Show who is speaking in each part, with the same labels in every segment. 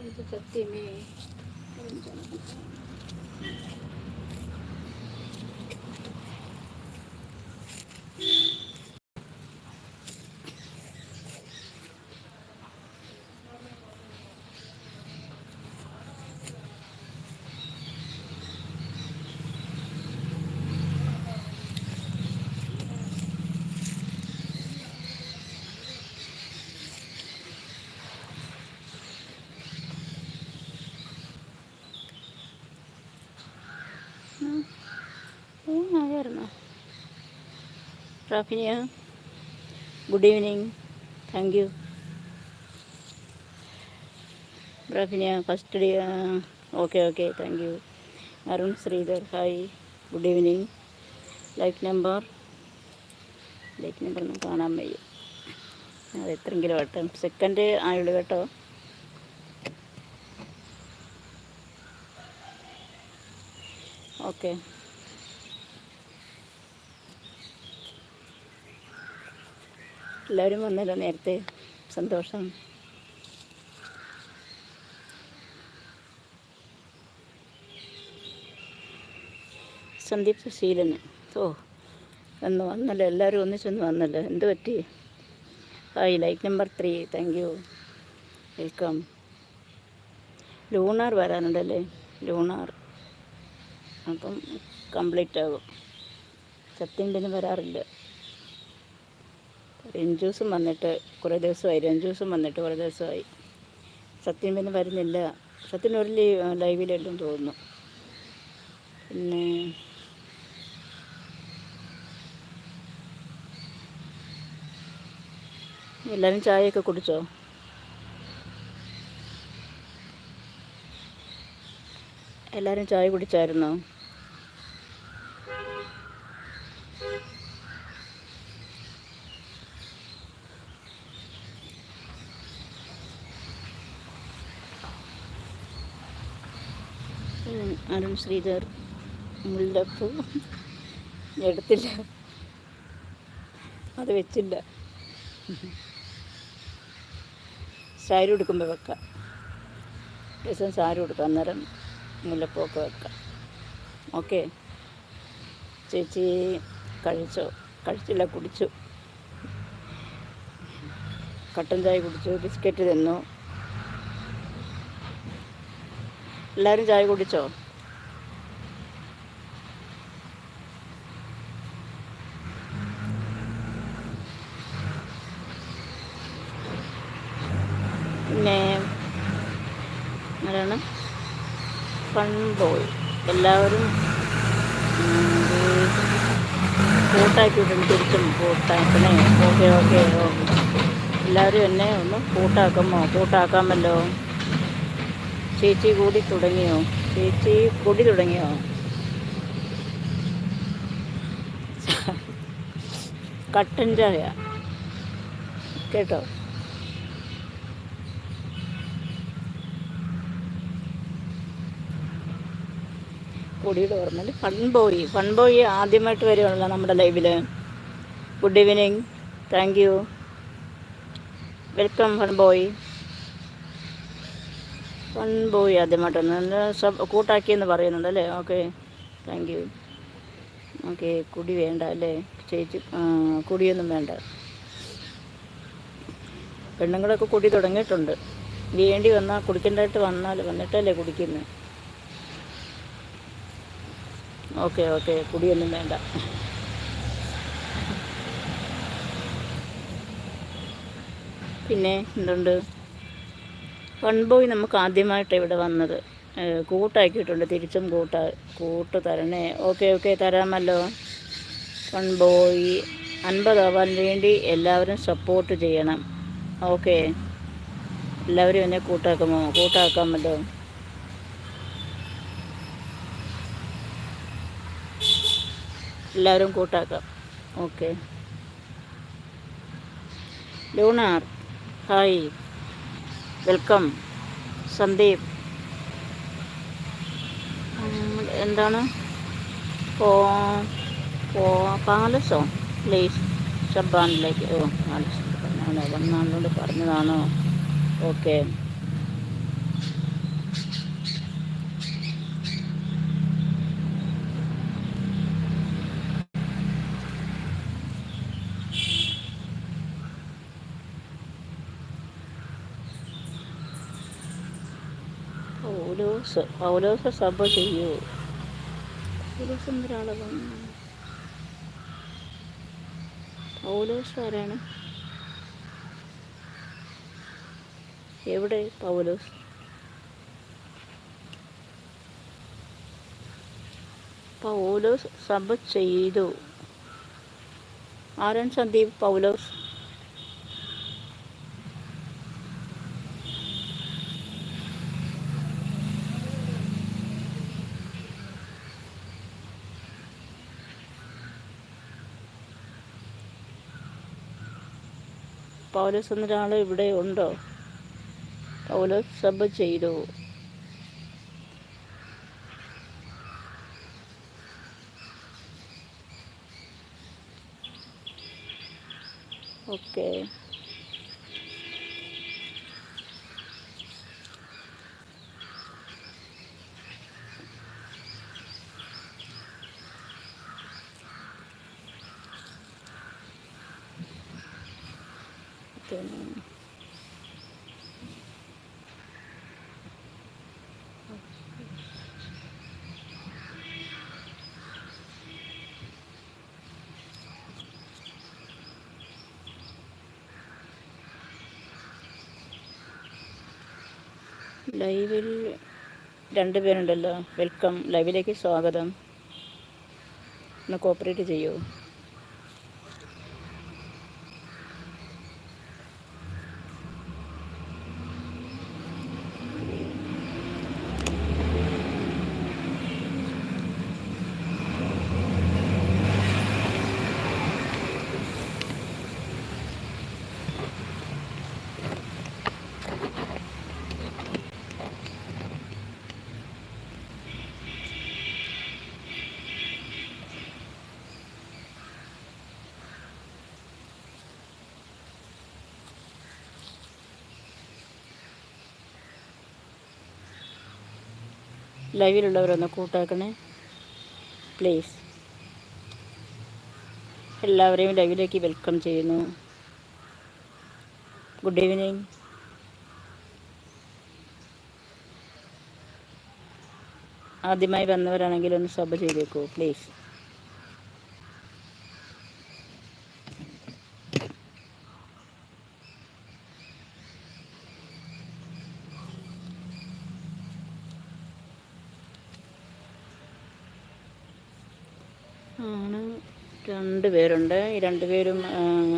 Speaker 1: 그래서 저 때문에 그런 줄 ആയിരുന്നു. Raphinia good evening. Thank you. Raphinia first day okay okay thank you. Arun Sreedhar hi good evening. Life number. Life number ഒന്നും കാണാൻ വയ്യ. അത് എത്രയെങ്കിലും വട്ടം second ആയുള്ളൂ കേട്ടോ. ഓക്കെ. എല്ലാവരും വന്നല്ലോ നേരത്തെ. സന്തോഷം. സന്ദീപ് സുശീലന്. ഓ വന്ന് വന്നല്ലോ. എല്ലാവരും ഒന്നിച്ചൊന്ന് വന്നല്ലോ. എന്ത് പറ്റി? Hi like number three. Thank you. Welcome. Lunar വരാനുണ്ടല്ലേ? Lunar. അപ്പം കംപ്ലീറ്റ് ആകും സത്യം പിന്നെ വരാറില്ല. രഞ്ജൂസും വന്നിട്ട് കുറേ ദിവസമായി. രഞ്ജൂസും വന്നിട്ട് കുറേ ദിവസമായി. സത്യം പിന്നെ വരുന്നില്ല. സത്യം ഒരു ലീവ് ലൈവിലെല്ലാം തോന്നുന്നു. പിന്നെ എല്ലാവരും ചായയൊക്കെ കുടിച്ചോ? എല്ലാവരും ചായ കുടിച്ചായിരുന്നോ? അരുൺ ശ്രീധർ മുല്ലപ്പൂ എടുത്തില്ല. അത് വെച്ചില്ല. സാരി ഉടുക്കുമ്പോൾ വെക്കാം. ദിവസം സാരി ഉടുക്കാം. അന്നേരം മുല്ലപ്പൂവൊക്കെ വെക്കാം. ഓക്കെ. ചേച്ചി കഴിച്ചോ? കഴിച്ചില്ല കുടിച്ചു. കട്ടൻ ചായ കുടിച്ചു ബിസ്ക്കറ്റ് തിന്നു. എല്ലാവരും ചായ കുടിച്ചോ? പിന്നെ ആരാണ്? ഫൺ ബോയ് എല്ലാവരും കൂട്ടാക്കിയിട്ടുണ്ട് തിരിച്ചും കൂട്ടാക്കണേ. ഓക്കെ ഓക്കെ എല്ലാവരും എന്നെ ഒന്ന് കൂട്ടാക്കുമോ? കൂട്ടാക്കാമല്ലോ. ചേച്ചി കൂടി തുടങ്ങിയോ? ചേച്ചി കൂടി തുടങ്ങിയോ? കട്ടൻ ചായ. കേട്ടോ? കൊടിയുടെ ഓർമ്മയിൽ ഫൺ ബോയ് ഫൺ ബോയ് ആദ്യമായിട്ട് വരികയാണല്ലോ നമ്മുടെ ലൈവിൽ good evening. Thank you. Welcome fun boy fun ആദ്യമായിട്ടൊന്ന്. Sub കൂട്ടാക്കിയെന്ന് പറയുന്നുണ്ട് അല്ലേ ഓക്കെ. താങ്ക് യു ഓക്കെ കുടി വേണ്ട അല്ലേ? ചേച്ചി കുടിയൊന്നും വേണ്ട. പെണ്ണുങ്ങളൊക്കെ കുടി തുടങ്ങിയിട്ടുണ്ട്. വേണ്ടി വന്നാൽ കുടിക്കേണ്ടതായിട്ട് വന്നാൽ വന്നിട്ടല്ലേ കുടിക്കുന്നത് ഓക്കെ ഓക്കെ കുടിയൊന്നും വേണ്ട. പിന്നെ എന്തുണ്ട്? വൺ ബോയ് നമുക്ക് ആദ്യമായിട്ട് ഇവിടെ വന്നത്. കൂട്ടാക്കിയിട്ടുണ്ട്. തിരിച്ചും കൂട്ട കൂട്ട് തരണേ. ഓക്കെ ഓക്കെ തരാമല്ലോ. വൺ ബോയ് അൻപതാവാൻ വേണ്ടി എല്ലാവരും സപ്പോർട്ട് ചെയ്യണം. ഓക്കെ. എല്ലാവരും എന്നെ കൂട്ടാക്കുമോ? കൂട്ടാക്കാമല്ലോ. എല്ലാവരും കൂട്ടാക്കാം. Okay. Lunar hi. Welcome. Sandeep. എന്താണ്? പോ പോ പാലസോ പ്ലീസ്. ഷബാനിലേക്ക് ഓ പാലസ് പറഞ്ഞാണോ പറഞ്ഞതാണോ? ഓക്കെ. പൗലോസ് പൗലോസ് സഭ ചെയ്യൂ പൗലോസ് പൗലോസ് ആരാണ്? എവിടെ പൗലോസ്? പൗലോസ് സഭ ചെയ്തു. ആരാണ് സന്ദീപ് പൗലോസ്? പൗലോസ് എന്നൊരാൾ ഇവിടെ ഉണ്ടോ? പൗലോസ് സഭ ചെയ്തു. ഓക്കെ. പിന്നെ ലൈവിൽ രണ്ട് പേരുണ്ടല്ലോ. വെൽക്കം. ലൈവിലേക്ക് സ്വാഗതം. ഒന്ന് കോപ്പറേറ്റ് ചെയ്യൂ. ലൈവിലുള്ളവരൊന്ന് കൂട്ടാക്കണേ. പ്ലീസ് എല്ലാവരെയും ലൈവിലേക്ക് വെൽക്കം ചെയ്യുന്നു. ഗുഡ് ഈവനിങ് ആദ്യമായി വന്നവരാണെങ്കിൽ ഒന്ന് സബ് ചെയ്തേക്കൂ പ്ലീസ് ആണ്. രണ്ട് പേരുണ്ട്. ഈ രണ്ട് പേരും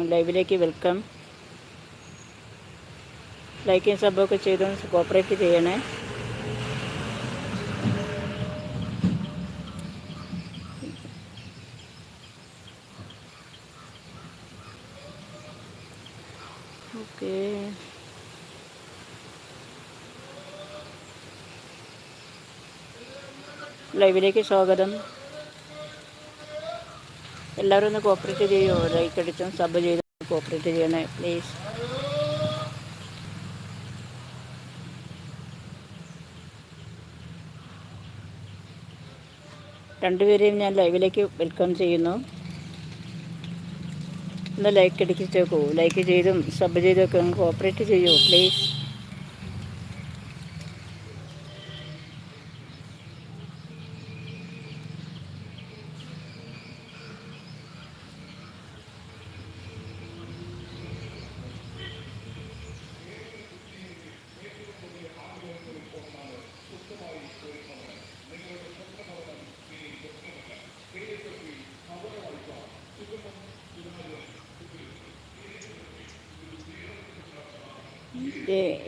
Speaker 1: ലൈവിലേക്ക് വെൽക്കം. ലൈക്കും സബൊക്കെ ചെയ്ത് കോപ്പറേറ്റ് ചെയ്യണേ. ഓക്കേ. ലൈവിലേക്ക് സ്വാഗതം. എല്ലാവരും ഒന്ന് കോപ്പറേറ്റ് ചെയ്യുമോ ലൈക്ക് അടിച്ചും സബ് ചെയ്ത് കോപ്പറേറ്റ് ചെയ്യണേ പ്ലീസ് രണ്ടുപേരെയും ഞാൻ ലൈവിലേക്ക് വെൽക്കം ചെയ്യുന്നു. ഒന്ന് ലൈക്ക് അടിച്ചേക്കൂ ലൈക്ക് ചെയ്തും സബ് ചെയ്തൊക്കെ ഒന്ന് കോപ്പറേറ്റ് ചെയ്യൂ പ്ലീസ്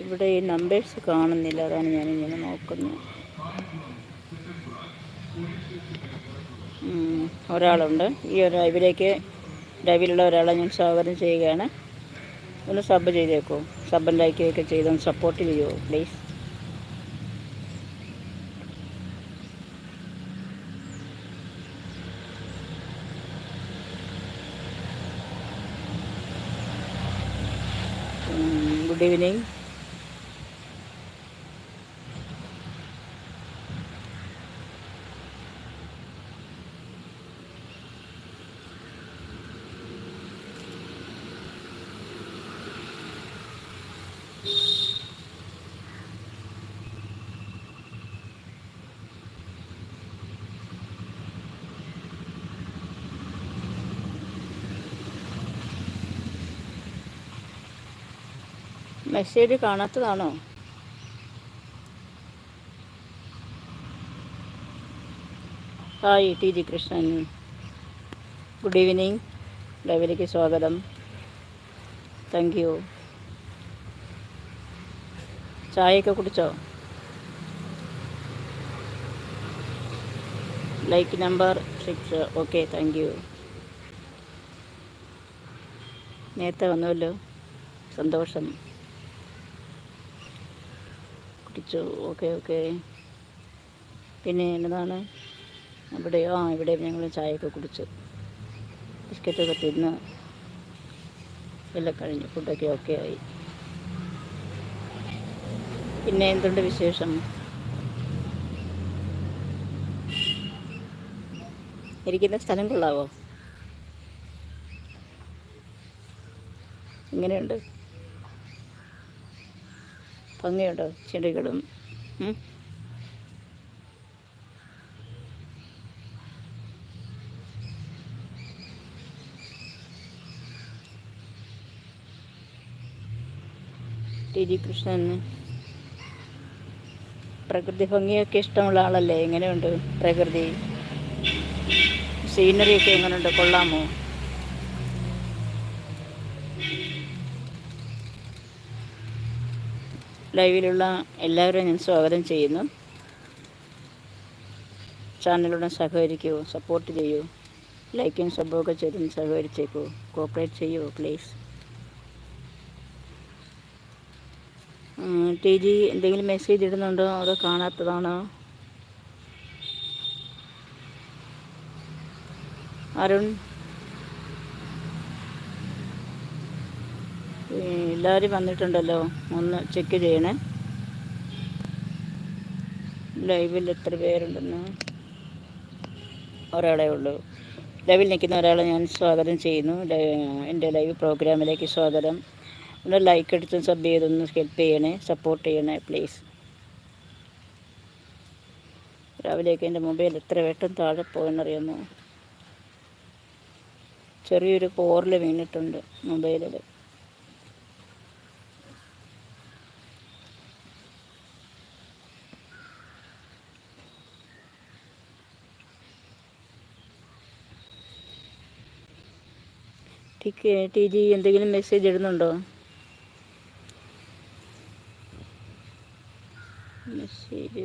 Speaker 1: ഇവിടെ ഈ നമ്പേഴ്സ് കാണുന്നില്ല. അതാണ് ഞാനിങ്ങനെ നോക്കുന്നത്. ഒരാളുണ്ട്. ഈ ഒരു ലൈവിലേക്ക് ലൈവിലുള്ള ഒരാളെ ഞാൻ സ്വാഗതം ചെയ്യുകയാണ്. ഒന്ന് സബ് ചെയ്തേക്കോ. സബ് ലൈക്കൊക്കെ ചെയ്തൊന്ന് സപ്പോർട്ട് ചെയ്യുമോ please good evening message കാണാത്തതാണോ? Hi T. G. Krishnan. Good evening. ലൈവിലേക്ക് സ്വാഗതം. താങ്ക് യു ചായയൊക്കെ കുടിച്ചോ? Like number six okay thank you നേരത്തെ വന്നുവല്ലോ സന്തോഷം. കുടിച്ചു ഓക്കെ ഓക്കെ. പിന്നെ എന്നതാണ്? ഇവിടെയോ ആ ഇവിടെ ഞങ്ങൾ ചായയൊക്കെ കുടിച്ചു. ബിസ്ക്കറ്റൊക്കെ തിന്ന് എല്ലാം കഴിഞ്ഞു. ഫുഡൊക്കെ ഓക്കെ ആയി. പിന്നെ എന്തുണ്ട് വിശേഷം? ഇരിക്കുന്ന സ്ഥലം കൊള്ളാവോ? എങ്ങനെയുണ്ട് ഭംഗിയുണ്ടോ ചെടികളും? ടി ജി കൃഷ്ണൻ പ്രകൃതി ഭംഗിയൊക്കെ ഇഷ്ടമുള്ള ആളല്ലേ? എങ്ങനെയുണ്ട് പ്രകൃതി? സീനറിയൊക്കെ എങ്ങനെയുണ്ട്? കൊള്ളാമോ? ലൈവിലുള്ള എല്ലാവരെയും ഞാൻ സ്വാഗതം ചെയ്യുന്നു. ചാനലുടൻ സഹകരിക്കൂ സപ്പോർട്ട് ചെയ്യൂ ലൈക്കും സബ്ബൊക്കെ ചെയ്തും സഹകരിച്ചേക്കൂ കോപ്പറേറ്റ് ചെയ്യൂ പ്ലീസ് ടി ജി എന്തെങ്കിലും മെസ്സേജ് ഇടുന്നുണ്ടോ? അതോ കാണാത്തതാണോ? അരുൺ? എല്ലാവരും വന്നിട്ടുണ്ടല്ലോ ഒന്ന് ചെക്ക് ചെയ്യണേ. ലൈവിൽ എത്ര പേരുണ്ടെന്ന് ഒരാളേ ഉള്ളൂ. ലൈവിൽ നിൽക്കുന്ന ഒരാളെ ഞാൻ സ്വാഗതം ചെയ്യുന്നു. എന്റെ ലൈവ് പ്രോഗ്രാമിലേക്ക് സ്വാഗതം. ഒന്ന് ലൈക്ക് എടുത്തും സബ് ചെയ്തൊന്ന് ഹെൽപ്പ് ചെയ്യണേ സപ്പോർട്ട് ചെയ്യണേ പ്ലീസ് രാവിലെയൊക്കെ എന്റെ മൊബൈൽ എത്ര വട്ടം താഴെ പോയെന്നറിയുന്നു ചെറിയൊരു പോറിൽ വീണിട്ടുണ്ട് മൊബൈലിൽ ടി ടി ജി എന്തെങ്കിലും മെസ്സേജ് ഇടുന്നുണ്ടോ? മെസ്സേജ്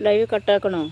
Speaker 1: ലൈവ് കട്ടാക്കണോ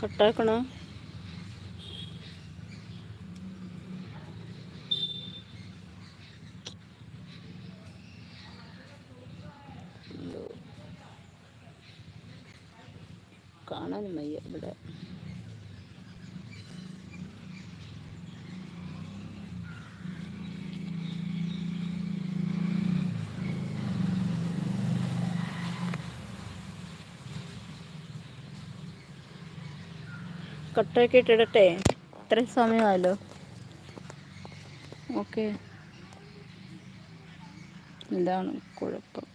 Speaker 1: കട്ടാക്കണോ. കാണാനും വയ്യ ഇവിടെ കട്ടാക്കി ഇട്ടിടട്ടെ? ഇത്രയും സമയമായല്ലോ. ഓക്കെ. എന്താണ് കുഴപ്പം.